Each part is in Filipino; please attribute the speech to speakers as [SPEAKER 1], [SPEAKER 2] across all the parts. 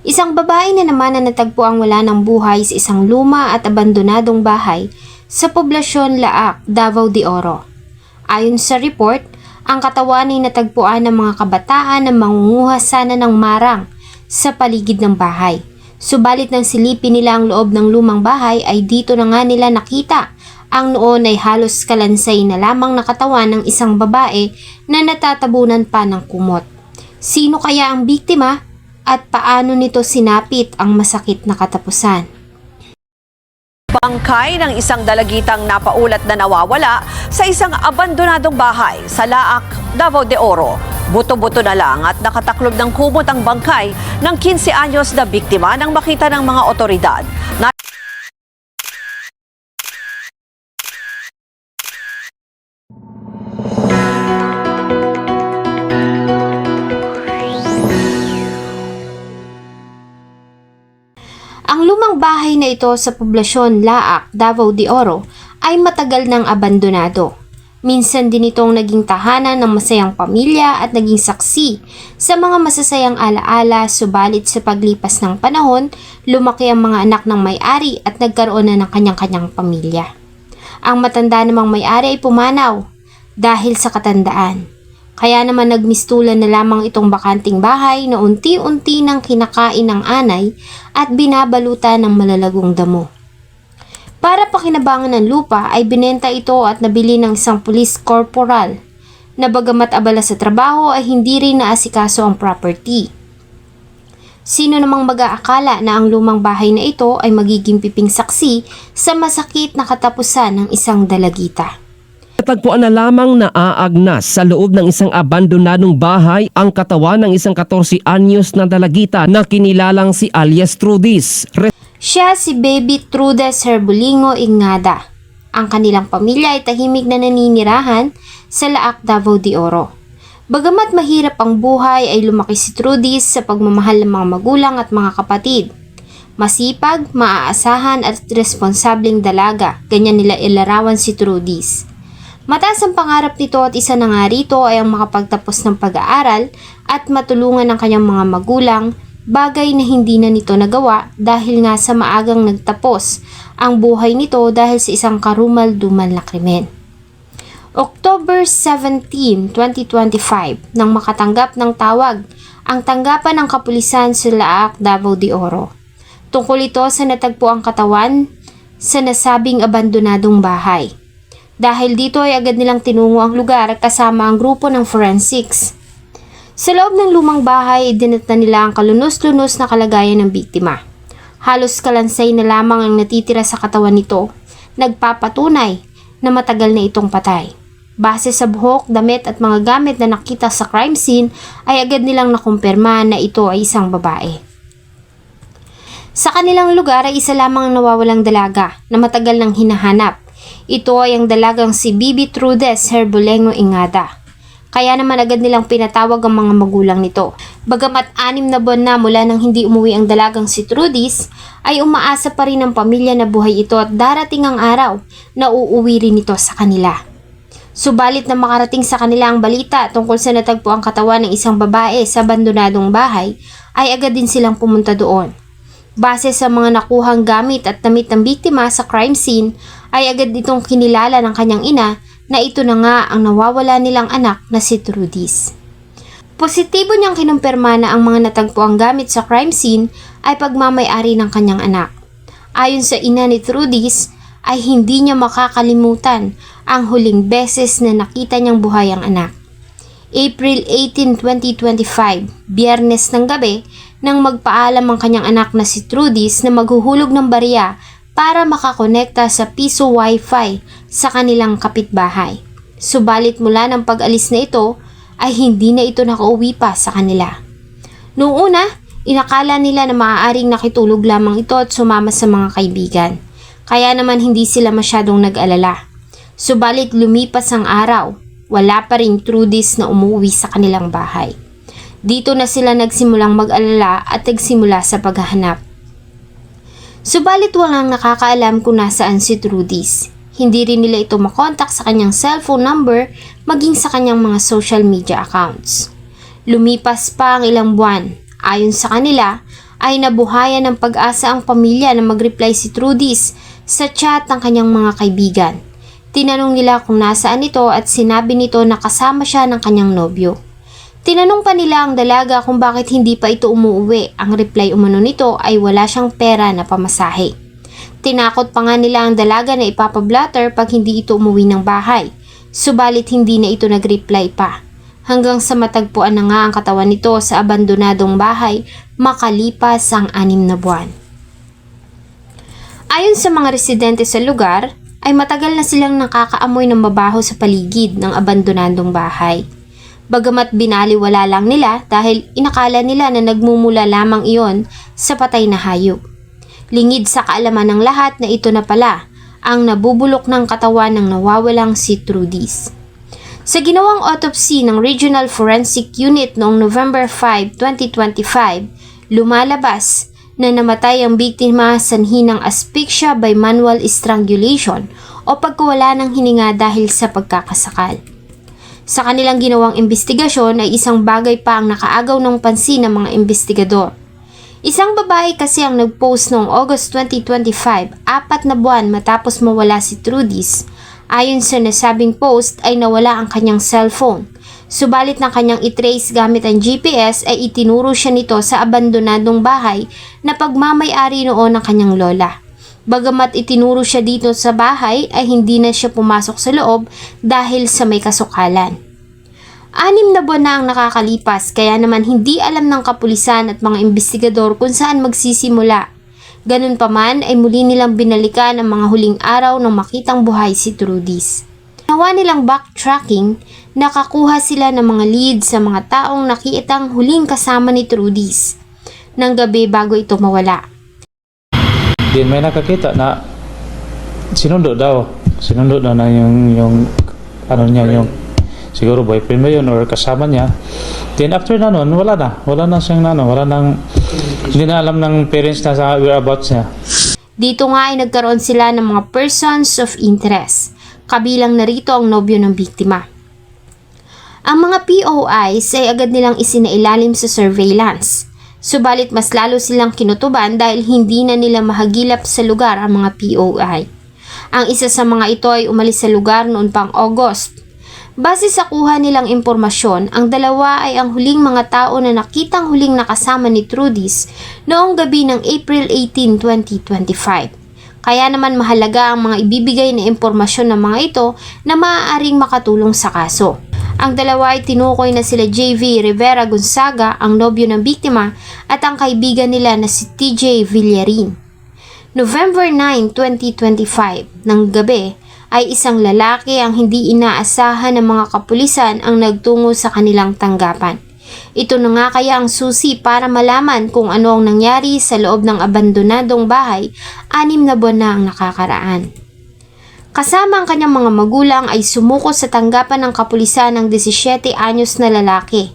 [SPEAKER 1] Isang babae na naman na natagpo ang wala ng buhay sa isang luma at abandonadong bahay sa poblasyon Laak, Davao de Oro. Ayon sa report, ang katawan ay natagpuan ng mga kabataan na mangunguha sana ng marang sa paligid ng bahay. Subalit nang silipin nila ang loob ng lumang bahay ay dito na nga nila nakita ang noon ay halos kalansay na lamang nakatawan ng isang babae na natatabunan pa ng kumot. Sino kaya ang biktima at paano nito sinapit ang masakit na katapusan?
[SPEAKER 2] Bangkay ng isang dalagitang napaulat na nawawala sa isang abandonadong bahay sa Laak, Davao de Oro. Buto-buto na lang at nakataklob ng kumot ang bangkay ng 15 anyos na biktima nang makita ng mga otoridad.
[SPEAKER 1] Ang lumang bahay na ito sa poblasyon Laak, Davao de Oro ay matagal nang abandonado. Minsan din itong naging tahanan ng masayang pamilya at naging saksi sa mga masasayang alaala subalit sa paglipas ng panahon, lumaki ang mga anak ng may-ari at nagkaroon na ng kanyang-kanyang pamilya. Ang matanda namang may-ari ay pumanaw dahil sa katandaan. Kaya naman nagmistulan na lamang itong bakanting bahay na unti-unti nang kinakain ng anay at binabalutan ng malalagong damo. Para pakinabangan ng lupa ay binenta ito at nabili ng isang police corporal na bagamat abala sa trabaho ay hindi rin naasikaso ang property. Sino namang mag-aakala na ang lumang bahay na ito ay magiging piping saksi sa masakit na katapusan ng isang dalagita.
[SPEAKER 3] Natagpuan na lamang na aagnas sa loob ng isang abandonadong bahay ang katawan ng isang 14 anyos na dalagita na kinilalang si alias Trudis. Re-
[SPEAKER 1] Siya si Baby Trudes Herbulingo Ingada. Ang kanilang pamilya ay tahimik na naninirahan sa Laak, Davao de Oro. Bagamat mahirap ang buhay ay lumaki si Trudis sa pagmamahal ng mga magulang at mga kapatid. Masipag, maaasahan at responsableng dalaga, ganyan nila ilarawan si Trudis. Mataas ang pangarap nito at isa na nga rito ay ang makapagtapos ng pag-aaral at matulungan ng kanyang mga magulang, bagay na hindi na nito nagawa dahil nga sa maagang nagtapos ang buhay nito dahil sa isang karumal-dumal na krimen. October 17, 2025, nang makatanggap ng tawag ang tanggapan ng kapulisan sa Laak, Davao de Oro. Tungkol ito sa natagpo ang katawan sa nasabing abandonadong bahay. Dahil dito ay agad nilang tinungo ang lugar kasama ang grupo ng forensics. Sa loob ng lumang bahay, dinatna nila ang kalunos-lunos na kalagayan ng biktima. Halos kalansay na lamang ang natitira sa katawan nito, nagpapatunay na matagal na itong patay. Base sa buhok, damit at mga gamit na nakita sa crime scene, ay agad nilang nakumpirma na ito ay isang babae. Sa kanilang lugar ay isa lamang ang nawawalang dalaga na matagal nang hinahanap. Ito ay ang dalagang si Bibi Trudes Herbulengo Ingada. Kaya naman agad nilang pinatawag ang mga magulang nito. Bagamat anim na buwan na mula nang hindi umuwi ang dalagang si Trudis, ay umaasa pa rin ang pamilya na buhay ito at darating ang araw na uuwi rin ito sa kanila. Subalit na makarating sa kanila ang balita tungkol sa natagpo ang katawan ng isang babae sa abandonadong bahay, ay agad din silang pumunta doon. Base sa mga nakuhang gamit at damit ng biktima sa crime scene, ay agad itong kinilala ng kanyang ina na ito na nga ang nawawala nilang anak na si Trudis. Positibo niyang kinumpirma na ang mga natagpuang gamit sa crime scene ay pagmamayari ng kanyang anak. Ayon sa ina ni Trudis, ay hindi niya makakalimutan ang huling beses na nakita niyang buhay ang anak. April 18, 2025, biyernes ng gabi, nang magpaalam ang kanyang anak na si Trudis na maghuhulog ng barya para makakonekta sa piso wifi sa kanilang kapitbahay. Subalit mula ng pag-alis na ito ay hindi na ito nakauwi pa sa kanila. Noong una, inakala nila na maaaring nakitulog lamang ito at sumama sa mga kaibigan. Kaya naman hindi sila masyadong nag-alala. Subalit lumipas ang araw, wala pa rin Trudis na umuwi sa kanilang bahay. Dito na sila nagsimulang mag-alala at nagsimula sa paghahanap. Subalit walang nakakaalam kung nasaan si Trudis. Hindi rin nila ito makontak sa kanyang cellphone number maging sa kanyang mga social media accounts. Lumipas pa ang ilang buwan. Ayon sa kanila, ay nabuhayan ng pag-asa ang pamilya na mag-reply si Trudis sa chat ng kanyang mga kaibigan. Tinanong nila kung nasaan ito at sinabi nito na kasama siya ng kanyang nobyo. Tinanong pa nila ang dalaga kung bakit hindi pa ito umuwi. Ang reply umano nito ay wala siyang pera na pamasahe. Tinakot pa nga nila ang dalaga na ipapablatter pag hindi ito umuwi ng bahay. Subalit hindi na ito nag-reply pa. Hanggang sa matagpuan na nga ang katawan nito sa abandonadong bahay makalipas ang anim na buwan. Ayon sa mga residente sa lugar, ay matagal na silang nakakaamoy ng mabaho sa paligid ng abandonadong bahay. Bagamat binaliwala lang nila dahil inakala nila na nagmumula lamang iyon sa patay na hayop. Lingid sa kaalaman ng lahat na ito na pala ang nabubulok ng katawan ng nawawalang si Trudis. Sa ginawang autopsy ng Regional Forensic Unit noong November 5, 2025, lumalabas na namatay ang biktima sanhi ng asphyxia by manual strangulation o pagkawala ng hininga dahil sa pagkakasakal. Sa kanilang ginawang investigasyon ay isang bagay pa ang nakaagaw ng pansin ng mga investigador. Isang babae kasi ang nag-post noong August 2025, apat na buwan matapos mawala si Trudis. Ayon sa nasabing post ay nawala ang kanyang cellphone. Subalit na kanyang itrace gamit ang GPS ay itinuro siya nito sa abandonadong bahay na pagmamayari noon ng kanyang lola. Bagamat itinuro siya dito sa bahay ay hindi na siya pumasok sa loob dahil sa may kasukalan. Anim na buwan na ang nakakalipas kaya naman hindi alam ng kapulisan at mga investigador kung saan magsisimula. Ganun pa man ay muli nilang binalikan ang mga huling araw nang makitang buhay si Trudis. Nawa nilang backtracking, nakakuha sila ng mga lead sa mga taong nakitang huling kasama ni Trudis. Nang gabi bago ito mawala.
[SPEAKER 4] Din may nakakita na sinundo daw. Sinundo daw na yung yung ano niya yung siguro boyfriend mo yun or kasama niya. Then after na nun, wala na. Wala na siyang ano, wala nang hindi na alam ng parents na sa whereabouts niya.
[SPEAKER 1] Dito nga ay nagkaroon sila ng mga persons of interest. Kabilang narito ang nobyo ng biktima. Ang mga POIs ay agad nilang isinailalim sa surveillance. Subalit mas lalo silang kinutuban dahil hindi na nila mahagilap sa lugar ang mga POI. Ang isa sa mga ito ay umalis sa lugar noon pang August. Base sa kuha nilang impormasyon, ang dalawa ay ang huling mga tao na nakitang huling nakasama ni Trudis noong gabi ng April 18, 2025. Kaya naman mahalaga ang mga ibibigay na impormasyon ng mga ito na maaaring makatulong sa kaso. Ang dalawa ay tinukoy na sila JV Rivera Gonzaga, ang nobyo ng biktima, at ang kaibigan nila na si TJ Villarin. November 9, 2025, ng gabi, ay isang lalaki ang hindi inaasahan ng mga kapulisan ang nagtungo sa kanilang tanggapan. Ito na nga kaya ang susi para malaman kung ano ang nangyari sa loob ng abandonadong bahay anim na buwan na ang nakakaraan. Kasama ang kanyang mga magulang ay sumuko sa tanggapan ng kapulisan ng 17 anyos na lalaki.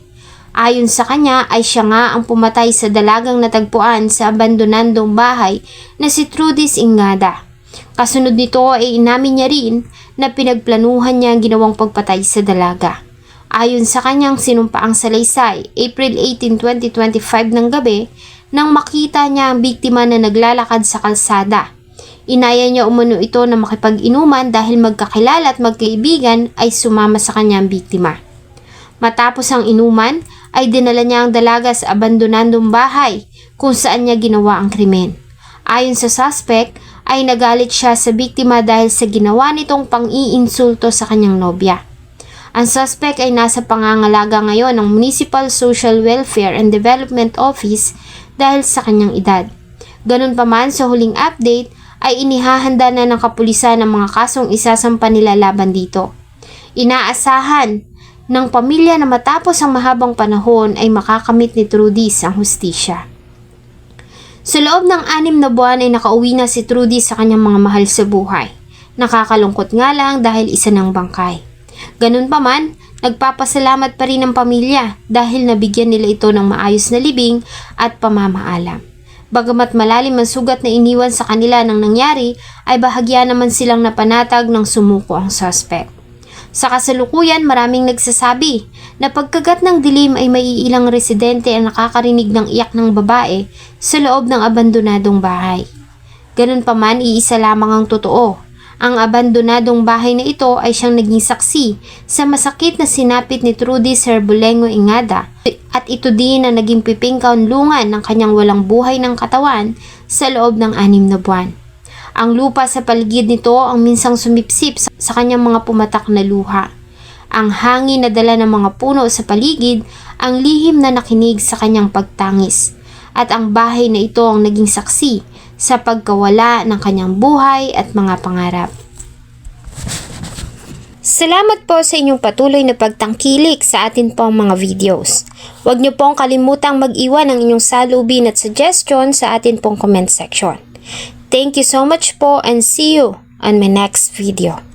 [SPEAKER 1] Ayon sa kanya ay siya nga ang pumatay sa dalagang natagpuan sa abandonandong bahay na si Trudis Ingada. Kasunod nito ay inamin niya rin na pinagplanuhan niya ang ginawang pagpatay sa dalaga. Ayon sa kanyang sinumpaang salaysay, April 18, 2025 ng gabi, nang makita niya ang biktima na naglalakad sa kalsada. Inaya niya umano ito na makipag-inuman dahil magkakilala at magkaibigan ay sumama sa kanya ang biktima. Matapos ang inuman, ay dinala niya ang dalaga sa abandonandong bahay kung saan niya ginawa ang krimen. Ayon sa suspect, ay nagalit siya sa biktima dahil sa ginawa nitong pang-iinsulto sa kanyang nobya. Ang suspect ay nasa pangangalaga ngayon ng Municipal Social Welfare and Development Office dahil sa kanyang edad. Ganun pa man sa huling update ay inihahanda na ng kapulisan ang mga kasong isasampa nila laban dito. Inaasahan ng pamilya na matapos ang mahabang panahon ay makakamit ni Trudis ang hustisya. Sa loob ng anim na buwan ay nakauwi na si Trudy sa kanyang mga mahal sa buhay. Nakakalungkot nga lang dahil isa ng bangkay. Ganun pa man, nagpapasalamat pa rin ang pamilya dahil nabigyan nila ito ng maayos na libing at pamamaalam. Bagamat malalim ang sugat na iniwan sa kanila ng nangyari, ay bahagya naman silang napanatag ng sumuko ang suspect. Sa kasalukuyan, maraming nagsasabi na pagkagat ng dilim ay maiilang residente ang nakakarinig ng iyak ng babae sa loob ng abandonadong bahay. Ganun pa man, iisa lamang ang totoo. Ang abandonadong bahay na ito ay siyang naging saksi sa masakit na sinapit ni Trudy Serbulengo Ingada at ito din ang naging piping kaunlungan ng kanyang walang buhay ng katawan sa loob ng anim na buwan. Ang lupa sa paligid nito ang minsang sumipsip sa kanyang mga pumatak na luha. Ang hangin na dala ng mga puno sa paligid ang lihim na nakinig sa kanyang pagtangis. At ang bahay na ito ang naging saksi sa pagkawala ng kanyang buhay at mga pangarap. Salamat po sa inyong patuloy na pagtangkilik sa atin pong mga videos. Huwag niyo pong kalimutang mag-iwan ng inyong salubin at suggestion sa atin pong comment section. Thank you so much po and see you on my next video.